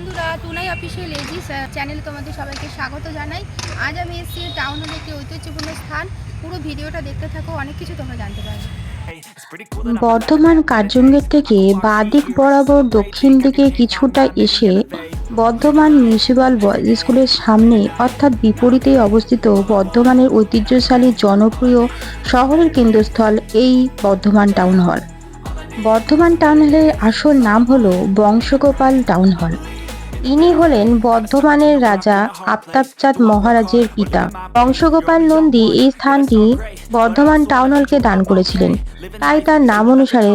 বন্ধুরা টুনাই official aegis চ্যানেলে তোমাদের সবাইকে স্বাগত জানাই। আজ আমি এসেছি টাউন হলে একটি ঐতিহ্যপূর্ণ স্থান। পুরো ভিডিওটা দেখতে থাকো, অনেক কিছু তোমরা জানতে পারবে। বর্ধমান কার্জন গেট থেকে বাদিক বরাবর দক্ষিণ দিকে কিছুটা এসে বর্ধমান মিউনিসিপাল স্কুলের সামনে, অর্থাৎ বিপরীতেই অবস্থিত বর্ধমানের ঐতিহ্যশালী জনপ্রিয় শহরের কেন্দ্রস্থল এই Bardhaman town hall Bardhaman town হলের আসল নাম হলো বংশগোপাল টাউন হল ইনি হলেন বর্ধমানের রাজা আফতাবচাঁদ মহারাজের পিতা। বংশগোপাল নন্দী এই স্থানটি বর্ধমান টাউন হলকে দান করেছিলেন। তাই তার নাম অনুসারে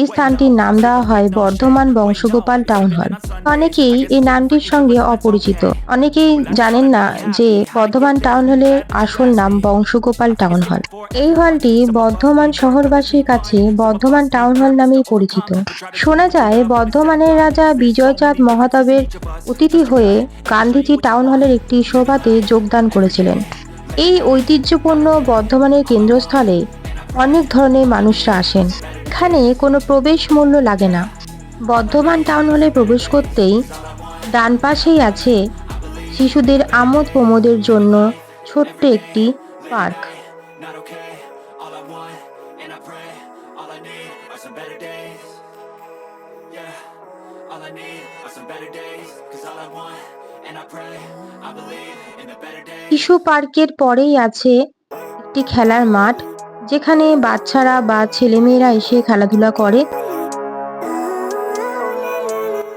এই স্থানটির নাম দেওয়া হয় বর্ধমান বংশগোপাল টাউন হল। অনেকেই এই নামটির সঙ্গে অপরিচিত। অনেকেই জানেন না যে বর্ধমান টাউন হলের আসল নাম বংশগোপাল টাউন হল। এই হলটি বর্ধমান শহরবাসীর কাছে বর্ধমান টাউন হল নামেই পরিচিত। শোনা যায় বর্ধমানের রাজা বিজয়চাঁদ মহাতাবের অতিথি হয়ে গান্ধীজি টাউন হলের একটি সভাতে যোগদান করেছিলেন। এই ঐতিহ্যপূর্ণ বর্ধমানের কেন্দ্রস্থলে অনেক ধরনের মানুষরা আসেন। এখানে কোনো প্রবেশ মূল্য লাগে না। বর্ধমান টাউন হলে প্রবেশ করতেই ডান পাশেই আছে শিশুদের আমোদ প্রমোদের জন্য ছোট্ট একটি park. All I need are some better days. Cause all I want, and I pray, I believe in the better days. শিশু পার্কের পরেই আছে একটি খেলার মাঠ যেখানে বাচ্চারা বা ছেলেমেয়েরা এসে খেলাধুলা করে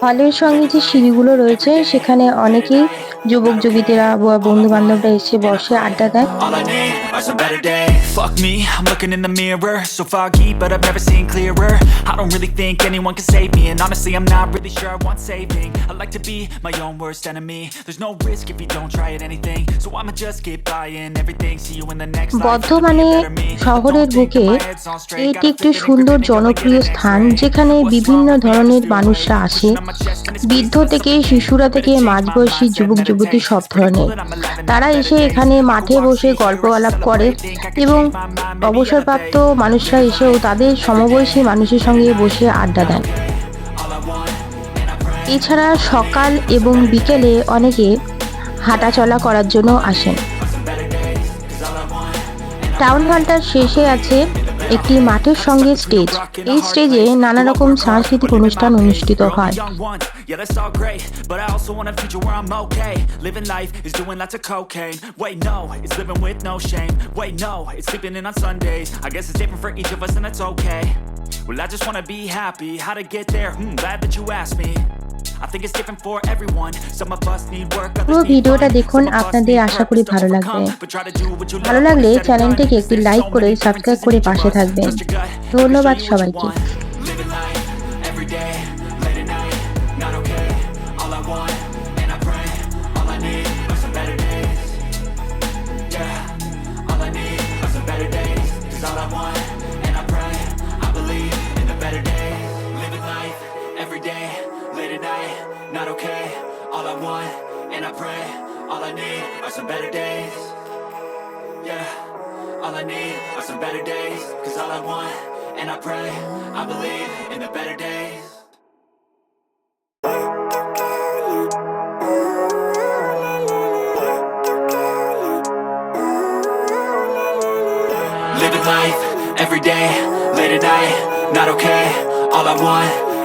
পালের সঙ্গে যে সিঁড়িগুলো রয়েছে সেখানে অনেকেই যুবক যুবিতেরা বন্ধু বান্ধবরা এসে বসে আড্ডা বর্ধমানে শহরের বুকে এটি একটি সুন্দর জনপ্রিয় স্থান যেখানে বিভিন্ন ধরনের মানুষরা আসে। বৃদ্ধ থেকে শিশুরা থেকে মাঝবয়সী যুবক, যুবতী সব ধরনের। তারা এসে এখানে মাঠে বসে গল্প আলাপ করে এবং অবসরপ্রাপ্ত মানুষরা এসেও তাদের সমবয়সী মানুষের সঙ্গে বসে আড্ডা দেন। এছাড়া সকাল এবং বিকেলে অনেকে হাঁটাচলা করার জন্য আসেন। টাউন হলটার শেষে আছে একটি মাঠের সঙ্গে স্টেজ এই স্টেজে নানা রকম সাংস্কৃতিক অনুষ্ঠান অনুষ্ঠিত হয়. Well, I just wanna be happy. How to get there? Hmm, glad that you asked me. ভিডিওটা দেখুন আপনাদের আশা করি ভালো লাগবে। ভালো লাগলে চ্যানেলটিকে একটি লাইক করে সাবস্ক্রাইব করে পাশে থাকবেন। ধন্যবাদ সবাইকে। Not okay. All I want, and I pray, all I need are some better days. Yeah, all I need are some better days. Cause all I want, and I pray, I believe in the better days. Living life every day, late at night, not okay. All I want,